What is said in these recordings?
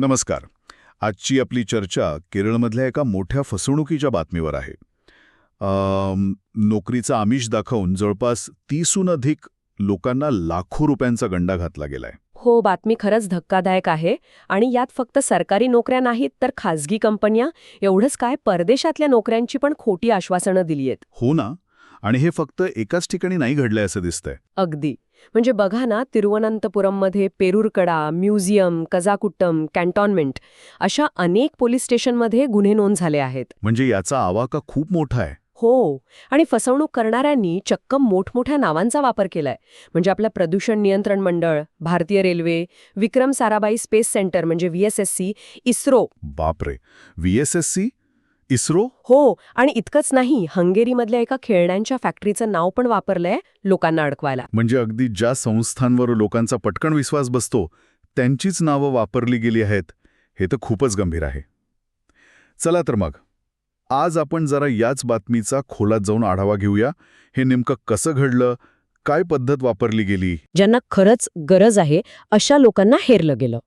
नमस्कार. आजची आपली चर्चा केरळमधल्या एका मोठ्या फसवणुकीच्या बातमीवर आहे. नोकरीचा आमिष दाखवून जवळपास तीसहून अधिक लोकांना लाखो रुपयांचा गंडा घातला गेलाय. हो बातमी खरंच धक्कादायक आहे आणि यात फक्त सरकारी नोकऱ्या नाहीत तर खाजगी कंपन्या. एवढंच काय परदेशातल्या नोकऱ्यांची पण खोटी आश्वासनं दिली आहेत हो ना. आणि हे फक्त एकाच ठिकाणी नाही घडलंय असं दिसतंय. अगदी. म्हणजे बघा ना तिरुवनंतपुरममध्ये पेरूरकडा म्युझियम कझाकुट्टम कॅन्टॉनमेंट अशा अनेक पोलीस स्टेशनमध्ये गुन्हे नोंद झाले आहेत. म्हणजे याचा आवाका खूप मोठा आहे. हो आणि फसवणूक करणाऱ्यांनी चक्क मोठमोठ्या नावांचा वापर केलाय. म्हणजे आपलं प्रदूषण नियंत्रण मंडळ भारतीय railway Vikram Sarabhai space centre म्हणजे व्हीएसएससी इस्रो. बापरे! V S S C? ISRO? हो आणि इतकंच नाही हंगेरीमधल्या एका खेळण्यांच्या फॅक्टरीचं नाव पण वापरलंय लोकांना अडकवायला. म्हणजे अगदी ज्या संस्थांवर लोकांचा पटकन विश्वास बसतो त्यांचीच नावं वापरली गेली आहेत हे तर खूपच गंभीर आहे. चला तर मग आज आपण जरा याच बातमीचा खोलात जाऊन आढावा घेऊया हे नेमकं कसं घडलं काय पद्धत वापरली गेली? ज्यांना खरंच गरज आहे अशा लोकांना हेरलं गेलं.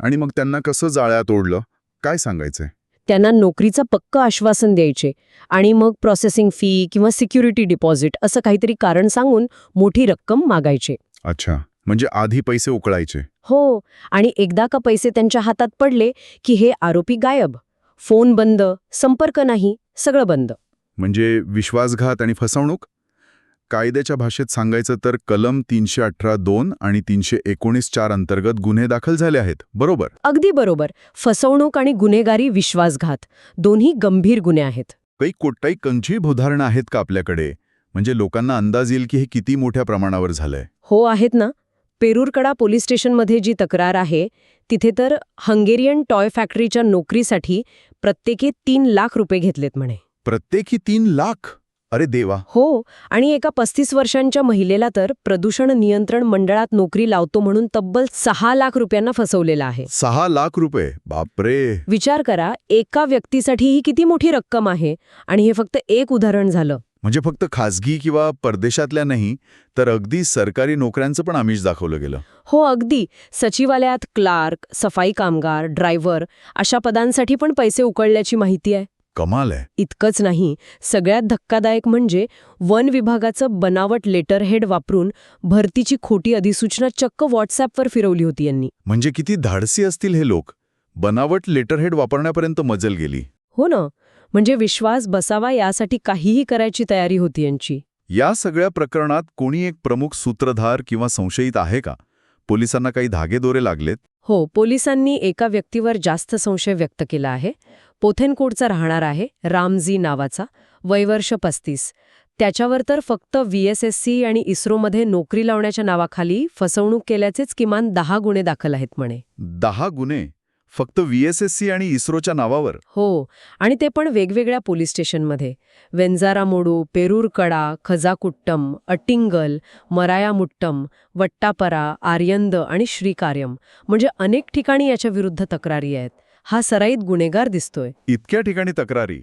आणि मग त्यांना कसं जाळ्यात ओढलं काय सांगायचंय? त्यांना नोकरीचं पक्क आश्वासन द्यायचे आणि मग प्रोसेसिंग फी किंवा सिक्युरिटी डिपॉझिट असं काहीतरी कारण सांगून मोठी रक्कम मागायचे. अच्छा. म्हणजे आधी पैसे उकळायचे. हो. आणि एकदा का पैसे त्यांच्या हातात पडले की हे आरोपी गायब. फोन बंद संपर्क नाही सगळं बंद. म्हणजे विश्वासघात आणि फसवणूक? कायद्याच्या भाषेत सांगायचं तर कलम तीनशे अठरा दोन आणि तीनशे एकोणीस चार अंतर्गत गुन्हे दाखल झाले आहेत. बरोबर? अगदी बरोबर. फसवणूक आणि गुन्हेगारी विश्वासघात. दोन्ही गंभीर गुन्हे आहेत. काही कोटाई कंचीभ उदाहरणं आहेत का आपल्याकडे? म्हणजे लोकांना अंदाज येईल की हे किती मोठ्या प्रमाणावर झालंय. हो आहेत ना. पेरूरकडा पोलीस स्टेशनमध्ये जी तक्रार आहे तिथे तर हंगेरियन टॉय फॅक्टरीच्या नोकरीसाठी प्रत्येकी तीन लाख रुपये घेतलेत म्हणे. प्रत्येकी तीन लाख? अरे देवा. हो आणि एका पस्तीस वर्षांच्या महिलेला तर प्रदूषण नियंत्रण मंडळात नोकरी लावतो म्हणून तब्बल सहा लाख रुपयांना फसवलेलं आहे. सहा लाख रुपये? बापरे. विचार करा एका व्यक्तीसाठी ही किती मोठी रक्कम आहे? आणि हे फक्त एक उदाहरण झालं. म्हणजे फक्त खासगी किंवा परदेशातल्या नाही तर अगदी सरकारी नोकऱ्यांचं पण आमिष दाखवलं गेलं. हो अगदी. सचिवालयात क्लार्क सफाई कामगार ड्रायव्हर अशा पदांसाठी पण पैसे उकळल्याची माहिती आहे. कमाल आहे. इतकंच नाही सगळ्यात धक्कादायक म्हणजे वन विभागाचं बनावट लेटरहेड वापरून भरतीची खोटी अधिसूचना चक्क व्हॉट्सॲपवर फिरवली होती यांनी. म्हणजे किती धाडसी असतील हे लोक. बनावट लेटरहेड वापरण्यापर्यंत मजल गेली. हो ना म्हणजे विश्वास बसावा यासाठी काहीही करायची तयारी होती यांची. या सगळ्या प्रकरणात कोणी एक प्रमुख सूत्रधार किंवा संशयित आहे का? पोलिसांना काही धागेदोरे लागलेत? हो पोलिसांनी एका व्यक्तीवर जास्त संशय व्यक्त केला आहे. पोथेनकोटचा राहणार आहे रामजी नावाचा वयवर्ष पस्तीस. त्याच्यावर तर फक्त व्हीएसएससी आणि इस्रोमध्ये नोकरी लावण्याच्या नावाखाली फसवणूक केल्याचेच किमान दहा गुन्हे दाखल आहेत म्हणे. दहा गुन्हे? फक्त व्हीएसएससी आणि इस्रोच्या नावावर? हो आणि ते पण वेगवेगळ्या पोलीस स्टेशनमध्ये. वेंजारामोडू पेरूरकडा खजाकुट्टम अट्टिंगल मरायामुट्टम वट्टापरा आर्यंद आणि श्रीकार्यम. म्हणजे अनेक ठिकाणी याच्या विरुद्ध तक्रारी आहेत. हा सराईत गुन्हेगार दिसतोय. इतक्या ठिकाणी तक्रारी.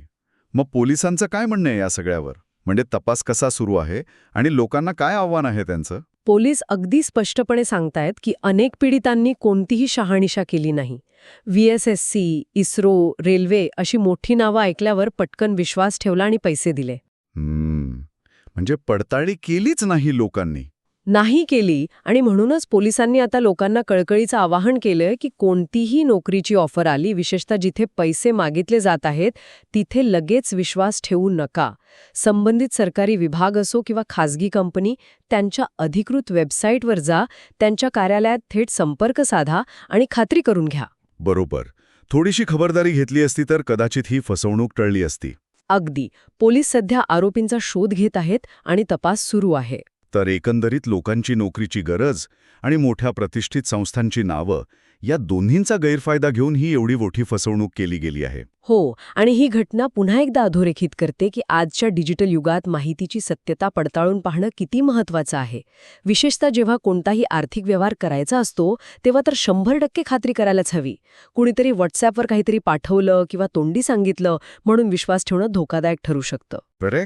मग पोलिसांचं काय म्हणणं आहे या सगळ्यावर? म्हणजे तपास कसा सुरू आहे आणि लोकांना काय आव्हान आहे त्यांचं? पोलीस अगदी स्पष्टपणे सांगतायत की अनेक पीडितांनी कोणतीही शहानिशा केली नाही. व्हीएसएससी इस्रो रेल्वे अशी मोठी नावं ऐकल्यावर पटकन विश्वास ठेवला आणि पैसे दिले. म्हणजे पडताळी केलीच नाही लोकांनी. नाही केली आणि म्हणूनच पोलिसांनी आता लोकांना कळकळीचं आवाहन केलंय की कोणतीही नोकरीची ऑफर आली विशेषतः जिथे पैसे मागितले जात आहेत तिथे लगेच विश्वास ठेवू नका. संबंधित सरकारी विभाग असो किंवा खाजगी कंपनी त्यांच्या अधिकृत वेबसाईटवर जा त्यांच्या कार्यालयात थेट संपर्क साधा आणि खात्री करून घ्या. बरोबर. थोडीशी खबरदारी घेतली असती तर कदाचित ही फसवणूक टळली असती. अगदी. पोलीस सध्या आरोपींचा शोध घेत आहेत आणि तपास सुरू आहे. तर एकंदरीत लोकांची नोकरीची गरज आणि मोठ्या प्रतिष्ठित संस्थांची नावं या दोन्हींचा गैरफायदा घेऊन ही एवढी मोठी फसवणूक केली गेली आहे. हो आणि ही घटना पुन्हा एकदा अधोरेखित करते की आजच्या डिजिटल युगात माहितीची सत्यता पडताळून पाहणं किती महत्वाचं आहे. विशेषतः जेव्हा कोणताही आर्थिक व्यवहार करायचा असतो तेव्हा तर शंभर टक्के खात्री करायलाच हवी. कुणीतरी व्हॉट्सॲपवर काहीतरी पाठवलं किंवा तोंडी सांगितलं म्हणून विश्वास ठेवणं धोकादायक ठरू शकतं. बरे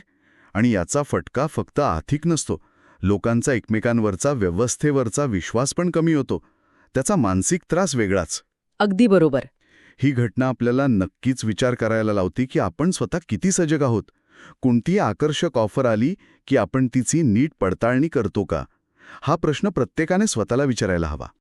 आणि याचा फटका फक्त आर्थिक नसतो लोकांचा एकमेकांवरचा व्यवस्थेवरचा विश्वास पण कमी होतो. त्याचा मानसिक त्रास वेगळाच. अगदी बरोबर. ही घटना आपल्याला नक्कीच विचार करायला लावते की आपण स्वतः किती सजग आहोत. कोणती आकर्षक ऑफर आली की आपण तिची नीट पडताळणी करतो का? हा प्रश्न प्रत्येकाने स्वतःला विचारायला हवा.